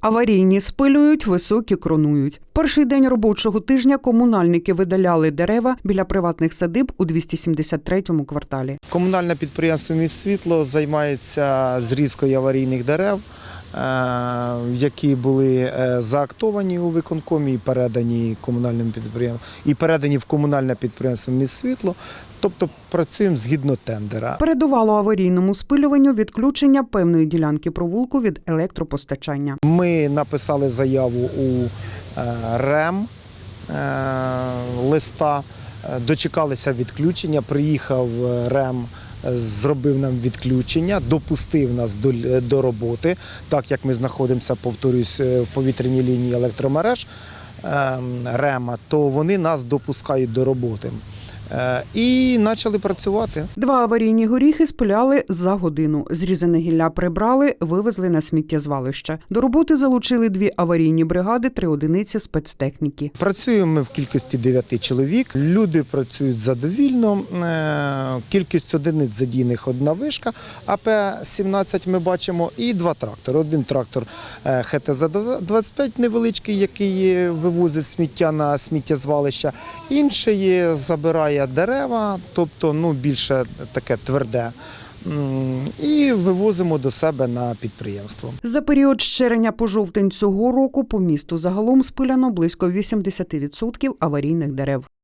Аварійні спилюють, високі кронують. Перший день робочого тижня комунальники видаляли дерева біля приватних садиб у 273-му кварталі. Комунальне підприємство «Міст світло займається зрізкою аварійних дерев, які були е, заактовані у виконкомі і передані комунальним підприємствам, і передані в комунальне підприємство «Міст світло. Тобто працюємо згідно тендера. Передувало аварійному спилюванню відключення певної ділянки провулку від електропостачання. Ми написали заяву у е, РЕМ е, листа, е, дочекалися відключення. Приїхав е, РЕМ, е, зробив нам відключення, допустив нас до, до роботи, так як ми знаходимося, повторюсь, е, в повітряній лінії електромереж е, РЕМа, то вони нас допускають до роботи. Е, І почали працювати. Два аварійні горіхи спиляли за годину. Зрізане гілля прибрали, вивезли на сміттєзвалище. До роботи залучили дві аварійні бригади, три одиниці спецтехніки. Працюємо ми в кількості 9 чоловік. Люди працюють задовільно. Е, Кількість одиниць задійних одна вишка, АП-17 ми бачимо, і два трактори. Один трактор е, ХТЗ-25 невеличкий, який вивозить сміття на сміттєзвалище. Інший е, забирає дерева, тобто ну, більше таке тверде. І вивозимо до себе на підприємство. За період з по жовтень цього року по місту загалом спиляно близько 80% аварійних дерев.